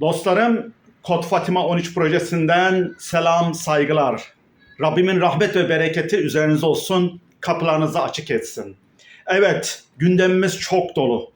Dostlarım Kod Fatima 13 projesinden selam saygılar. Rabbimin rahmet ve bereketi üzerinize olsun. Kapılarınızı açık etsin. Evet gündemimiz çok dolu.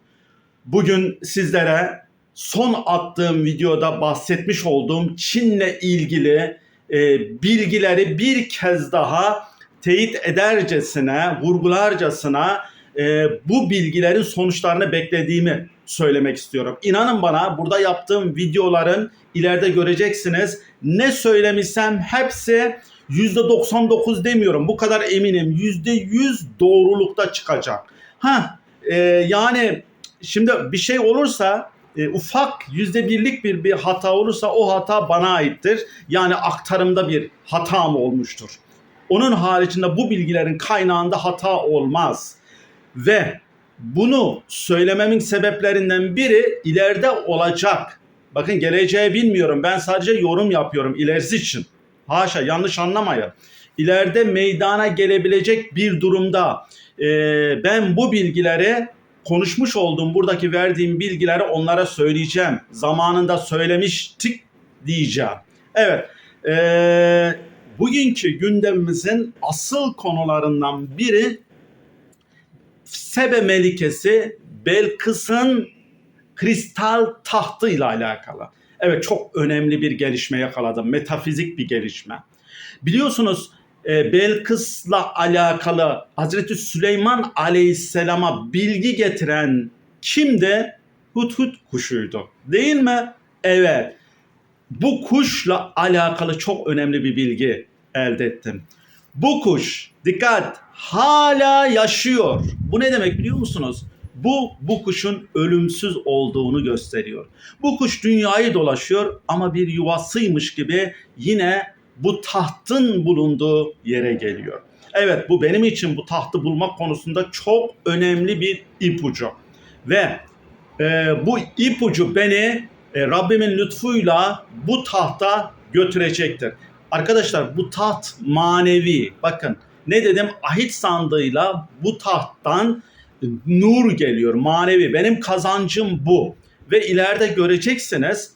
Bugün sizlere son attığım videoda bahsetmiş olduğum Çin'le ilgili e, bilgileri bir kez daha teyit edercesine, vurgularcasına e, bu bilgilerin sonuçlarını beklediğimi söylemek istiyorum. İnanın bana burada yaptığım videoların ileride göreceksiniz. Ne söylemişsem hepsi %99 demiyorum. Bu kadar eminim. %100 doğrulukta çıkacak. Ha e, yani şimdi bir şey olursa e, ufak yüzde birlik bir, bir hata olursa o hata bana aittir. Yani aktarımda bir hata mı olmuştur? Onun haricinde bu bilgilerin kaynağında hata olmaz. Ve bunu söylememin sebeplerinden biri ileride olacak. Bakın geleceği bilmiyorum. Ben sadece yorum yapıyorum ilerisi için. Haşa yanlış anlamayın. İleride meydana gelebilecek bir durumda e, ben bu bilgileri konuşmuş olduğum buradaki verdiğim bilgileri onlara söyleyeceğim. Zamanında söylemiştik diyeceğim. Evet. E, bugünkü gündemimizin asıl konularından biri Sebe Melikesi Belkıs'ın kristal tahtı ile alakalı. Evet çok önemli bir gelişme yakaladım. Metafizik bir gelişme. Biliyorsunuz e, Belkıs'la alakalı Hazreti Süleyman Aleyhisselam'a bilgi getiren kimdi? Hudhud kuşuydu. Değil mi? Evet. Bu kuşla alakalı çok önemli bir bilgi elde ettim. Bu kuş dikkat hala yaşıyor. Bu ne demek biliyor musunuz? Bu bu kuşun ölümsüz olduğunu gösteriyor. Bu kuş dünyayı dolaşıyor ama bir yuvasıymış gibi yine bu tahtın bulunduğu yere geliyor. Evet bu benim için bu tahtı bulmak konusunda çok önemli bir ipucu. Ve e, bu ipucu beni e, Rabbimin lütfuyla bu tahta götürecektir. Arkadaşlar bu taht manevi. Bakın ne dedim ahit sandığıyla bu tahttan nur geliyor manevi. Benim kazancım bu. Ve ileride göreceksiniz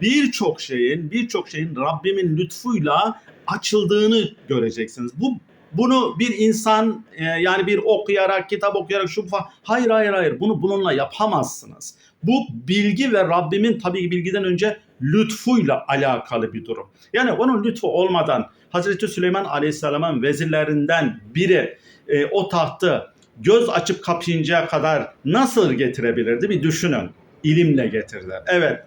birçok şeyin birçok şeyin Rabbimin lütfuyla açıldığını göreceksiniz. Bu bunu bir insan yani bir okuyarak, kitap okuyarak şu falan. Hayır hayır hayır bunu bununla yapamazsınız. Bu bilgi ve Rabbimin tabii bilgiden önce lütfuyla alakalı bir durum. Yani onun lütfu olmadan Hazreti Süleyman Aleyhisselam'ın vezirlerinden biri e, o tahtı göz açıp kapayıncaya kadar nasıl getirebilirdi bir düşünün. İlimle getirdiler. Evet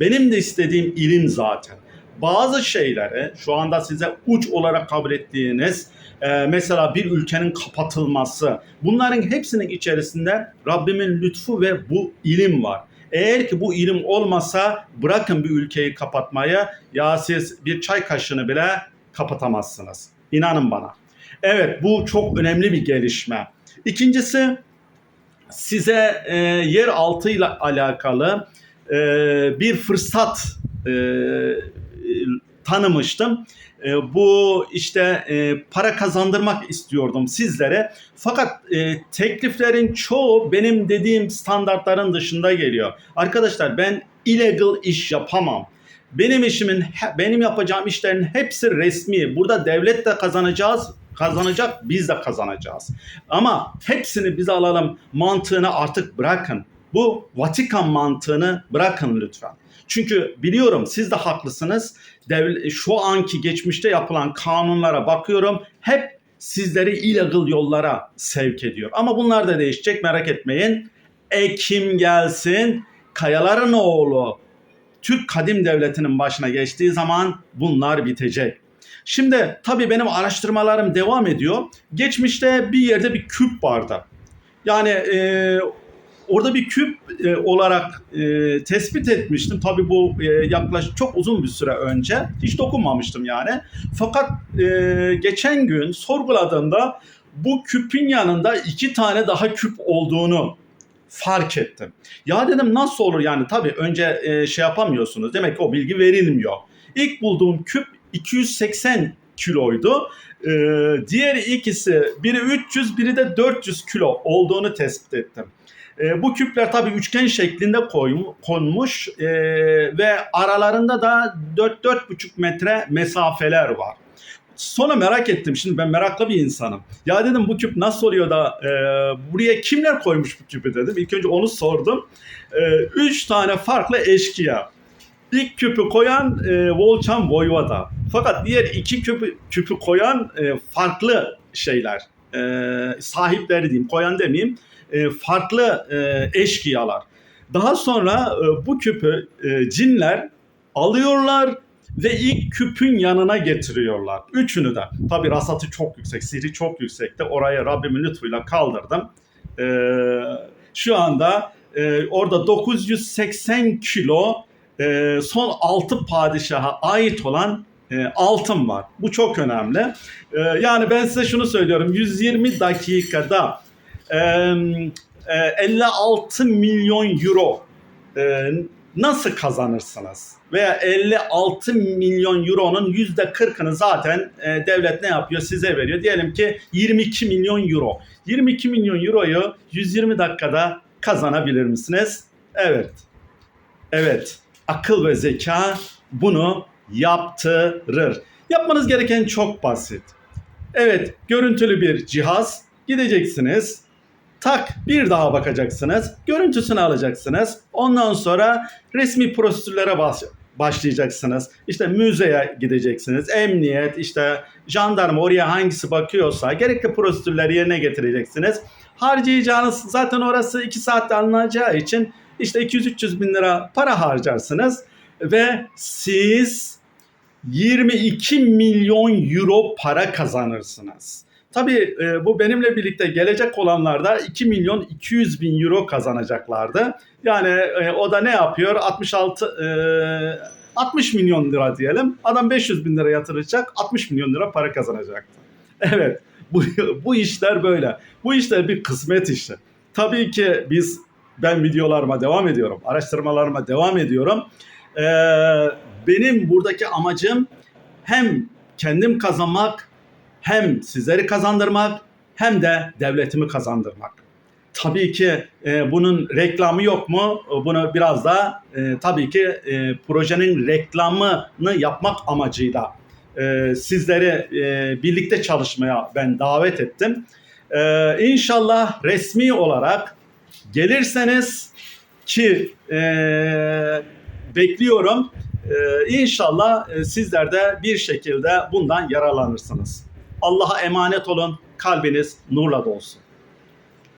benim de istediğim ilim zaten. Bazı şeyleri şu anda size uç olarak kabul ettiğiniz e, mesela bir ülkenin kapatılması bunların hepsinin içerisinde Rabbimin lütfu ve bu ilim var. Eğer ki bu ilim olmasa bırakın bir ülkeyi kapatmayı ya siz bir çay kaşığını bile kapatamazsınız. İnanın bana. Evet bu çok önemli bir gelişme. İkincisi size e, yer altıyla alakalı e, bir fırsat e, tanımıştım. E, bu işte e, para kazandırmak istiyordum sizlere. Fakat e, tekliflerin çoğu benim dediğim standartların dışında geliyor. Arkadaşlar ben illegal iş yapamam. Benim işimin, benim yapacağım işlerin hepsi resmi. Burada devlet de kazanacağız, kazanacak, biz de kazanacağız. Ama hepsini biz alalım mantığını artık bırakın. Bu Vatikan mantığını bırakın lütfen. Çünkü biliyorum siz de haklısınız. Devlet, şu anki geçmişte yapılan kanunlara bakıyorum. Hep sizleri illegal yollara sevk ediyor. Ama bunlar da değişecek merak etmeyin. Ekim gelsin, Kayaların oğlu Türk Kadim Devleti'nin başına geçtiği zaman bunlar bitecek. Şimdi tabii benim araştırmalarım devam ediyor. Geçmişte bir yerde bir küp vardı. Yani e, orada bir küp e, olarak e, tespit etmiştim. Tabii bu e, yaklaşık çok uzun bir süre önce. Hiç dokunmamıştım yani. Fakat e, geçen gün sorguladığımda bu küpün yanında iki tane daha küp olduğunu fark ettim. Ya dedim nasıl olur yani tabii önce e, şey yapamıyorsunuz. Demek ki o bilgi verilmiyor. İlk bulduğum küp 280 kiloydu. Ee, diğer ikisi biri 300 biri de 400 kilo olduğunu tespit ettim. E, bu küpler tabii üçgen şeklinde konmuş e, ve aralarında da 4-4,5 metre mesafeler var. Sonra merak ettim. Şimdi ben meraklı bir insanım. Ya dedim bu küp nasıl oluyor da e, buraya kimler koymuş bu küpü dedim. İlk önce onu sordum. E, üç tane farklı eşkıya. İlk küpü koyan e, Volkan Voyvoda. Fakat diğer iki küpü, küpü koyan e, farklı şeyler. E, sahipleri diyeyim, koyan demeyeyim. E, farklı e, eşkıyalar. Daha sonra e, bu küpü e, cinler alıyorlar ve ilk küpün yanına getiriyorlar. Üçünü de. Tabi rasatı çok yüksek, sihri çok yüksekte. Oraya Rabbimin lütfuyla kaldırdım. E, şu anda e, orada 980 kilo e, son 6 padişaha ait olan e, altın var. Bu çok önemli. E, yani ben size şunu söylüyorum. 120 dakikada e, e, 56 milyon euro e, nasıl kazanırsınız? Veya 56 milyon euronun %40'ını zaten e, devlet ne yapıyor? Size veriyor. Diyelim ki 22 milyon euro. 22 milyon euroyu 120 dakikada kazanabilir misiniz? Evet. Evet. Akıl ve zeka bunu yaptırır. Yapmanız gereken çok basit. Evet, görüntülü bir cihaz gideceksiniz. Tak bir daha bakacaksınız. Görüntüsünü alacaksınız. Ondan sonra resmi prosedürlere baş, başlayacaksınız. İşte müzeye gideceksiniz. Emniyet, işte jandarma oraya hangisi bakıyorsa gerekli prosedürleri yerine getireceksiniz. Harcayacağınız zaten orası 2 saatte alınacağı için işte 200-300 bin lira para harcarsınız ve siz 22 milyon euro para kazanırsınız. Tabii e, bu benimle birlikte gelecek olanlar da 2 milyon 200 bin euro kazanacaklardı. Yani e, o da ne yapıyor? 66 e, 60 milyon lira diyelim. Adam 500 bin lira yatıracak, 60 milyon lira para kazanacaktı. Evet, bu, bu işler böyle. Bu işler bir kısmet işi. Tabii ki biz, ben videolarıma devam ediyorum, araştırmalarıma devam ediyorum. Ee, benim buradaki amacım hem kendim kazanmak, hem sizleri kazandırmak, hem de devletimi kazandırmak. Tabii ki e, bunun reklamı yok mu? Bunu biraz da e, tabii ki e, projenin reklamını yapmak amacıyla e, sizleri e, birlikte çalışmaya ben davet ettim. E, inşallah resmi olarak gelirseniz ki e, bekliyorum. E, inşallah e, sizler de bir şekilde bundan yararlanırsınız. Allah'a emanet olun. Kalbiniz nurla dolsun.